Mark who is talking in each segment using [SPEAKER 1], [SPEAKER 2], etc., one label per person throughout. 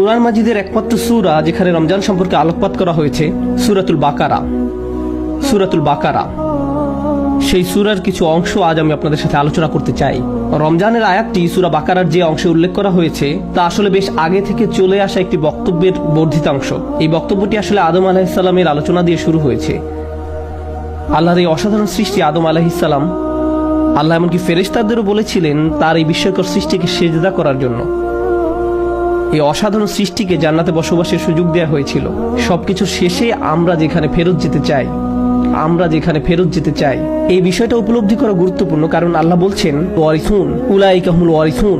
[SPEAKER 1] কোরআন মাজিদের একমাত্র সূরা যেখানে রমজান সম্পর্কে আলোকপাত করা হয়েছে, সুরাতুল বাকারা। সুরাতুল বাকারা। সেই সূরার কিছু অংশ আজ আমি আপনাদের সাথে আলোচনা করতে চাই। রমজানের আয়াতটি সুরা বাকারার যে অংশে উল্লেখ করা হয়েছে, তা আসলে বেশ আগে থেকে চলে আসা একটি বক্তব্যের বর্ধিতাংশ। এই বক্তব্যটি আসলে আদম আলাহিসাল্লামের আলোচনা দিয়ে শুরু হয়েছে। আল্লাহর এই অসাধারণ সৃষ্টি আদম আলাহিসাল্লাম আল্লাহ এমনকি ফেরেশতাদেরও বলেছিলেন, তার এই বিস্ময়কর সৃষ্টিকে সেজদা করার জন্য। এই অসাধারণ সৃষ্টিকে জান্নাতে বসবাসের সুযোগ দেওয়া হয়েছিল। সবকিছু শেষে আমরা যেখানে ফেরত যেতে চাই, আমরা যেখানে ফেরত যেতে চাই। এই বিষয়টা উপলব্ধি করা গুরুত্বপূর্ণ কারণ আল্লাহ বলছেন, ওয়ারিসুন ওয়ারিসুন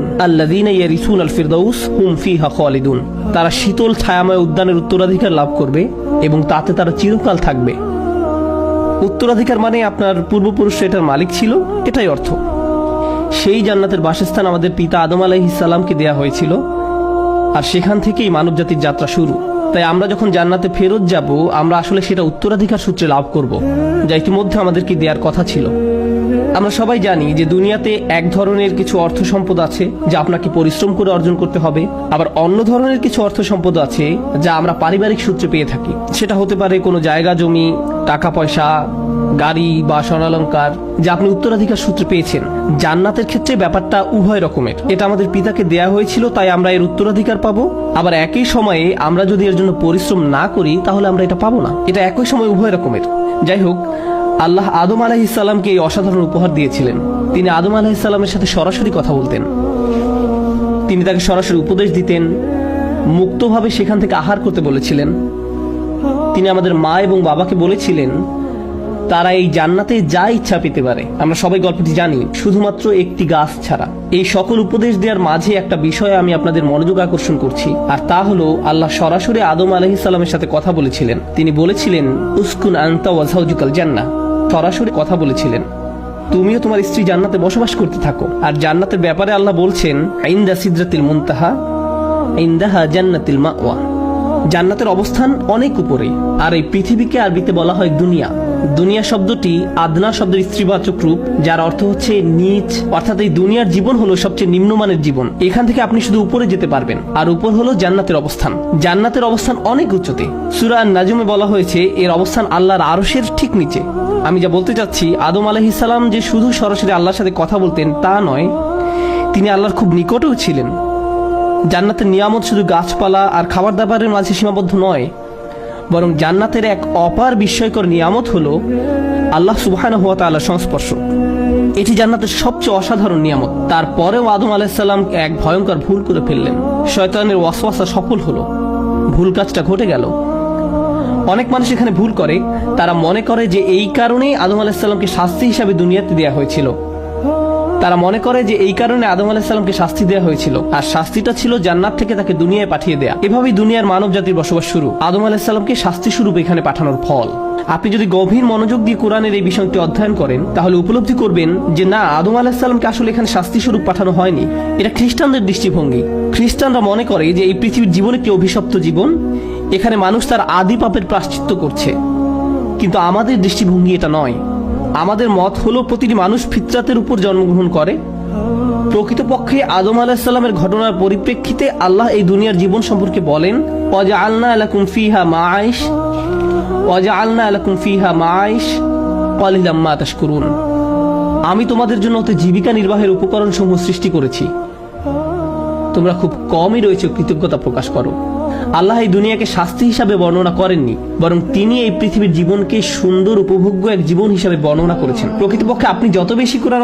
[SPEAKER 1] তারা শীতল ছায়াময় উদ্যানের উত্তরাধিকার লাভ করবে এবং তাতে তারা চিরকাল থাকবে। উত্তরাধিকার মানে আপনার পূর্বপুরুষ এটার মালিক ছিল, এটাই অর্থ। সেই জান্নাতের বাসস্থান আমাদের পিতা আদম আলাইহিসাল্লামকে দেয়া হয়েছিল। আর সেখান থেকেই মানব জাতির যাত্রা শুরু। তাই আমরা যখন জান্নাতে ফেরত যাব, আমরা আসলে সেটা উত্তরাধিকার সূত্রে লাভ করব, যা ইতিমধ্যে আমাদেরকে দেওয়ার কথা ছিল। আমরা সবাই জানি যে দুনিয়াতে এক ধরনের কিছু অর্থ সম্পদ আছে, যা আপনাকে পরিশ্রম করে অর্জন করতে হবে। আবার অন্য ধরনের কিছু অর্থ সম্পদ আছে, যা আমরা পারিবারিক সূত্রে পেয়ে থাকি। সেটা হতে পারে কোনো জায়গা, জমি, টাকা, পয়সা গাড়ি বা স্বর্ণালঙ্কার, যা আপনি উত্তরাধিকার সূত্রে পেয়েছেন। জান্নাতের ক্ষেত্রে ব্যাপারটা উভয় রকমের। এটা আমাদের পিতাকে দেয়া হয়েছিল, তাই আমরা এর উত্তরাধিকার পাবো। আবার একই সময়ে আমরা যদি এর জন্য পরিশ্রম না করি, তাহলে আমরা এটা পাবো না। এটা একই সময় উভয় রকমের। যাই হোক আল্লাহ আদম আলাহিসাল্লামকে এই অসাধারণ উপহার দিয়েছিলেন। তিনি আদম আলাহিসাল্লামের সাথে সরাসরি কথা বলতেন। তিনি তাকে সরাসরি উপদেশ দিতেন, মুক্তভাবে সেখান থেকে আহার করতে বলেছিলেন। তিনি আমাদের মা এবং বাবাকে বলেছিলেন তারা এই জান্নাতে যা ইচ্ছা পেতে পারে। আমরা সবাই গল্পটি জানি, শুধুমাত্র একটি গাছ ছাড়া। এই সকল উপদেশ দেওয়ার মাঝে একটা বিষয়ে আমি আপনাদের মনোযোগ আকর্ষণ করছি, আর তা হলো, আল্লাহ সরাসরি আদম আলহিসাল্লামের সাথে কথা বলেছিলেন। তিনি বলেছিলেন, উস্কুন আন্তা ওয়াজাউজুকাল জান্না সরাসরি কথা বলেছিলেন, তুমিও তোমার স্ত্রী জান্নাতে বসবাস করতে থাকো। আর জান্নাতের ব্যাপারে আল্লাহ বলছেন আইন্দা সিদ্রাতিল মুনতাহা, ইন্দাহা জান্নাতিল মাওয়া। জান্নাতের অবস্থান অনেক উপরে, আর এই পৃথিবীকে আরবিতে বলা হয় দুনিয়া। দুনিয়া শব্দটি আদনা শব্দের স্ত্রীবাচক রূপ, যার অর্থ হচ্ছে নিচ, অর্থাৎ এই দুনিয়ার জীবন হলো সবচেয়ে নিম্নমানের জীবন। এখান থেকে আপনি শুধু উপরে যেতে পারবেন, আর উপর হলো জান্নাতের অবস্থান। জান্নাতের অবস্থান অনেক উচ্চতে। সুরা নাজুমে বলা হয়েছে, এর অবস্থান আল্লাহর আরশের ঠিক নিচে। আমি যা বলতে চাচ্ছি, আদম আলহিসাল্লাম যে শুধু সরাসরি আল্লাহর সাথে কথা বলতেন, তা নয়, তিনি আল্লাহর খুব নিকটেও ছিলেন। জান্নাতের নিয়ামত শুধু গাছপালা আর খাবার দাবারের মাঝে সীমাবদ্ধ নয় বরং জান্নাতের এক অপার বিস্ময়কর নিয়ামত হলো আল্লাহ সুবহান হুয়া তাআলার সংস্পর্শ। এটি জান্নাতের সবচেয়ে অসাধারণ নিয়ামত। তারপরেও আদম আলাহিসাল্লাম এক ভয়ঙ্কর ভুল করে ফেললেন। শয়তানের ওয়াসওয়াসা সফল হলো। ভুল কাজটা ঘটে গেল। অনেক মানুষ এখানে ভুল করে। তারা মনে করে যে এই কারণেই আদম আলাহিসাল্লামকে শাস্তি হিসাবে দুনিয়াতে দেওয়া হয়েছিল। তারা মনে করে যে এই কারণে আদম আলাহিসাল্লামকে শাস্তি দেওয়া হয়েছিল। আর শাস্তিটা ছিল জান্নাত থেকে তাকে দুনিয়ায় পাঠিয়ে দেয়া। এভাবেই দুনিয়ার মানব জাতির বসবাস শুরু। আদম আলাহিসাল্লামকে শাস্তি স্বরূপ এখানে পাঠানোর ফল। আপনি যদি গভীর মনোযোগ দিয়ে কোরআনের এই বিষয়টি অধ্যয়ন করেন, তাহলে উপলব্ধি করবেন যে না, আদম আলাহিসাল্লামকে আসলে এখানে শাস্তি স্বরূপ পাঠানো হয়নি। এটা খ্রিস্টানদের দৃষ্টিভঙ্গি। খ্রিস্টানরা মনে করে যে এই পৃথিবীর জীবন একটি অভিশপ্ত জীবন, এখানে মানুষ তার আদি পাপের প্রাশ্চিত্য করছে। কিন্তু আমাদের দৃষ্টিভঙ্গি এটা নয়। আমাদের মত হলো প্রতিটি মানুষ ফিতরাতের উপর জন্মগ্রহণ করে। প্রকৃতপক্ষে আদম আলাহিসাল্লামের ঘটনার পরিপ্রেক্ষিতে আল্লাহ এই দুনিয়ার জীবন সম্পর্কে বলেন অজা আলনা আলাকুম ফিহা মাইশ অজা আলনা আলাকুম ফিহা মাইশ কলিলাম্মা করুন আমি তোমাদের জন্য ওতে জীবিকা নির্বাহের উপকরণ সমূহ সৃষ্টি করেছি। তোমরা খুব কমই রয়েছে কৃতজ্ঞতা প্রকাশ করো। আল্লাহ এই দুনিয়াকে শাস্তি হিসাবে বর্ণনা করেননি, বরং তিনি এই পৃথিবীর জীবনকে সুন্দর, উপভোগ্য এক জীবন হিসাবে বর্ণনা করেছেন। প্রকৃতপক্ষে আপনি যত বেশি কোরআন